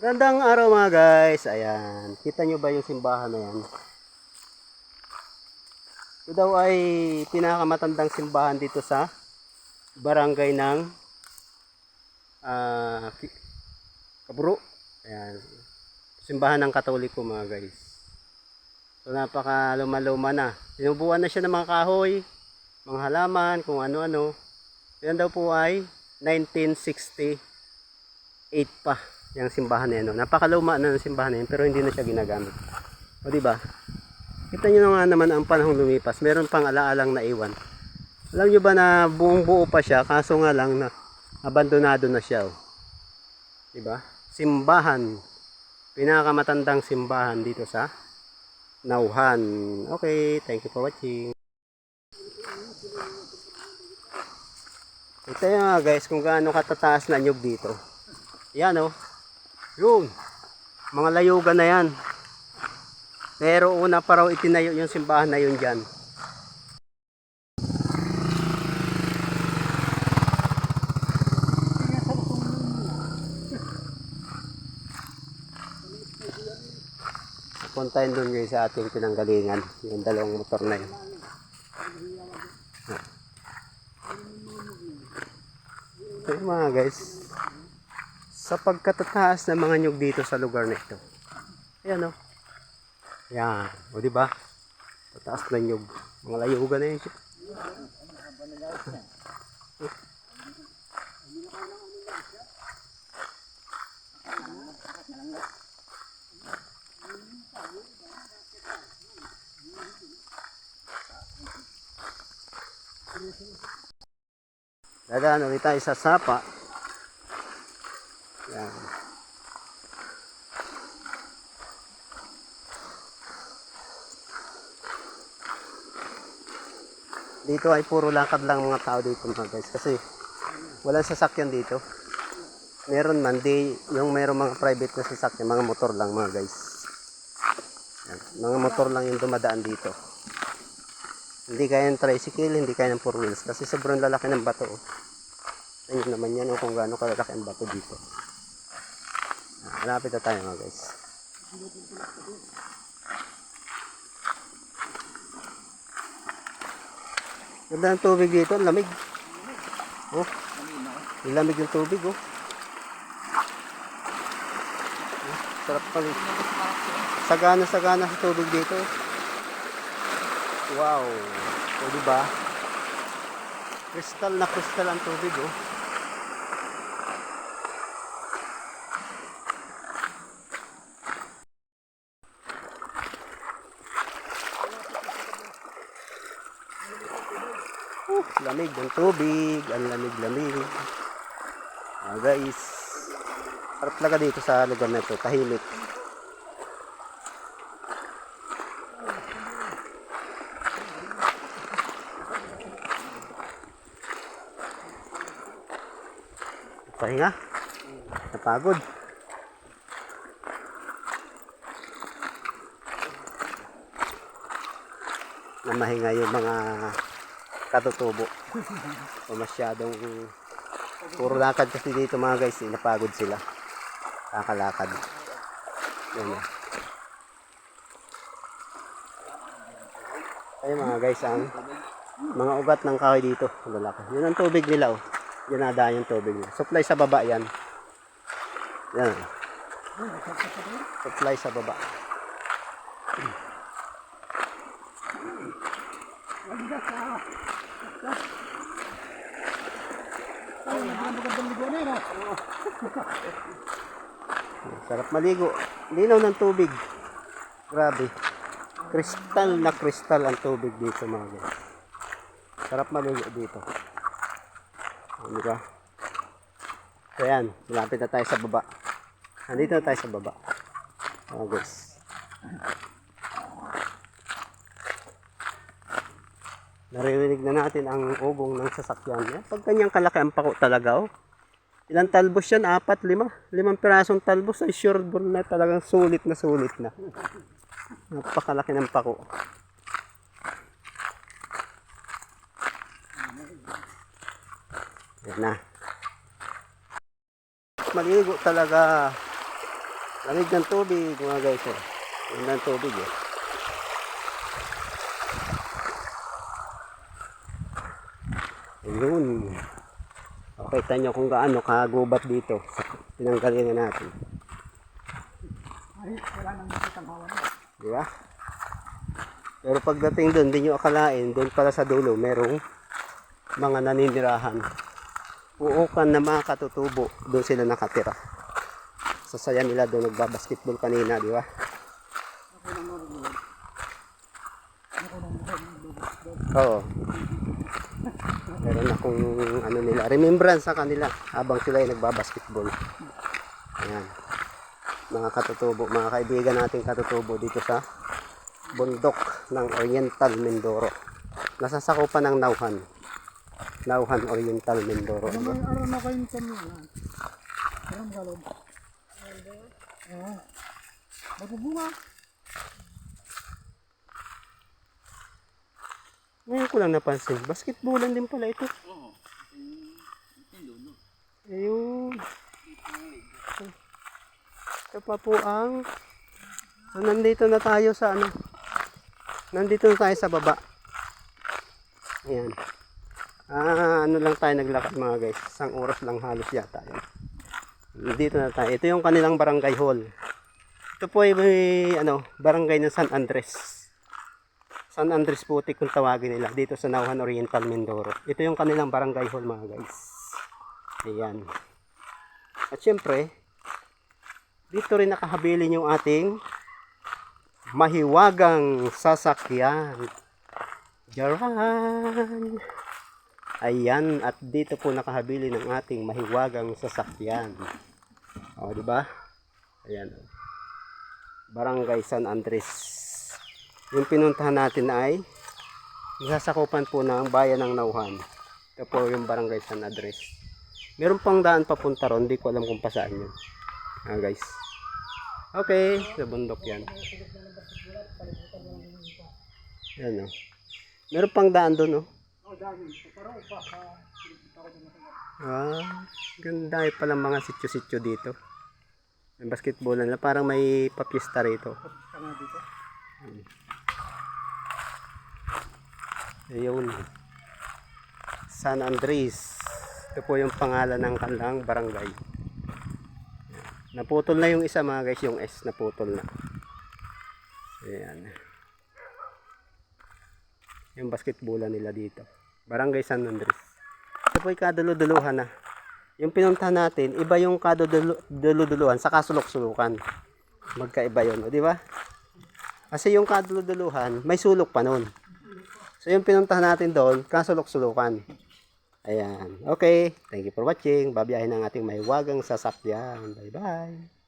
Gandang araw mga guys. Ayan. Kita nyo ba yung simbahan na yan? Ito daw ay pinakamatandang simbahan dito sa barangay ng ah, Ki- Kaburo. Ayan. Simbahan ng Katoliko mga guys. So napaka luma-luma na. Sinubuan na siya ng mga kahoy, mga halaman, kung ano-ano. Yan daw po ay 1968 pa yung simbahan na yan. no? Napakaluma na ng simbahan na yan pero hindi na siya ginagamit. O di ba? Kita nyo nga naman ang panahong lumipas. Meron pang alaalang naiwan. Alam nyo ba na buong buo pa siya kaso nga lang na abandonado na siya. Oh. Di ba? Simbahan. Pinakamatandang simbahan dito sa Nauhan. Okay, thank you for watching. Ito yung guys kung gaano katataas na nyug dito. Yan oh. Yun. Mga layugan na yan. Pero una pa raw itinayo yung simbahan na yun dyan. Puntahin doon guys sa ating pinanggalingan. Yung dalawang motor na yun. Ito yung mga guys. Sa pagkatataas ng mga nyug dito sa lugar na ito. Ayan o. Yan. O di ba? Tataas na nyug. Mga layugan na yun siya. Dadaan ulit tayo sa sapa. Yan. Dito ay puro lakad lang mga tao dito mga guys. Kasi walang sasakyan dito. Meron man, di, yung meron mga private na sasakyan, mga motor lang mga guys. Mga motor lang yung dumadaan dito. Hindi kaya ng tricycle, hindi kaya ng four wheels. Kasi sobrang lalaki ng bato. Oh. Ayun naman yan oh, kung gaano kalalaki ang bato dito. Malapit na tayo mga guys. Ganda ng tubig dito, ang lamig. Oh, ang lamig ng tubig oh. Oh, Sarap pala. Sagana-sagana sa tubig dito. Wow. O di ba? Kristal na kristal ang tubig oh. Uh, lamig ng tubig, ang lamig-lamig. Ah, guys, sarap talaga dito sa lugar na ito, tahimik. Pahinga. Napagod. Na mahinga yung mga katutubo. o masyadong puro lakad kasi dito mga guys, eh, napagod sila. Kakalakad. Yan yan. Ayun mga guys, ang mga ugat ng kahoy dito. Ang lalaki. Yun ang tubig nila oh. Yan nadaan yung tubig nila. Supply sa baba yan. Yan. Supply sa baba. Sarap maligo. Linaw ng tubig. Grabe. Kristal na kristal ang tubig dito mga guys. Sarap maligo dito. Ano ba? So yan, malapit na tayo sa baba. Nandito na tayo sa baba. Mga guys. Naririnig na natin ang ugong ng sasakyan niya. Pag kanyang kalaki ang pako talaga oh. Ilang talbos yan? Apat, lima? Limang pirasong talbos ay sure ball na talagang sulit na sulit na. Napakalaki ng pako. Yan na. Maligo talaga Lamig ng tubig mga guys. Oh. Lamig ng tubig eh. Ayun. Okay, tanyo kung gaano kagubat dito. Pinanggalingan natin. Ay, wala nang makitang hawan. Di ba? Pero pagdating doon, hindi nyo akalain, doon pala sa dulo, merong mga naninirahan. Uukan na mga katutubo, doon sila nakatira. Sa saya nila doon nagbabasketball kanina, di ba? Oo. Meron akong ano nila, remembrance sa kanila habang sila ay nagbabasketball. Ayan. Mga katutubo, mga kaibigan nating katutubo dito sa bundok ng Oriental Mindoro. Nasasakupan ng Nauhan. Nauhan Oriental Mindoro. Ano may araw na kayong kami yan? Ano ang galon? Oo. Magbubunga. Ngayon ko lang napansin, basketballan din pala ito. Ayun. Ito pa po ang... So, nandito na tayo sa ano. Nandito na tayo sa baba. Ayan. Ah, ano lang tayo naglakad mga guys. Isang oras lang halos yata. Yan. Dito na tayo. Ito yung kanilang barangay hall. Ito po ay may, ano, barangay ng San Andres. San Andres Putik kung tawagin nila dito sa Nauhan Oriental Mindoro. Ito yung kanilang barangay hall mga guys. Ayan. At syempre, dito rin nakahabilin yung ating mahiwagang sasakyan. Jaran! Ayan, at dito po nakahabilin ng ating mahiwagang sasakyan. O, di ba? Ayan. Barangay San Andres. Yung pinuntahan natin ay nasasakupan po ng bayan ng Nauhan. Ito po yung barangay San Andres. Meron pang daan papunta ron, hindi ko alam kung pa saan yun. Ah, guys. Okay, sa bundok yan. Yan o. Meron pang daan doon, oh. Oh. Ah, ganda eh pala mga sityo-sityo dito. May basketballan na parang may papista rito. Tanga dito. Ayun. San Andres. Ito po yung pangalan ng kanilang barangay. Naputol na yung isa mga guys, yung S naputol na. Ayan. Yung basketbola nila dito. Barangay San Andres. Ito po yung kaduluduluhan na. Yung pinunta natin, iba yung kaduluduluhan sa kasulok-sulukan. Magkaiba yun, o, di ba? Kasi yung kaduluduluhan, may sulok pa nun. So yung pinuntahan natin doon, kasulok-sulukan. Ayan. Okay. Thank you for watching. Babiyahin ang ating mahiwagang sasakyan. Bye-bye.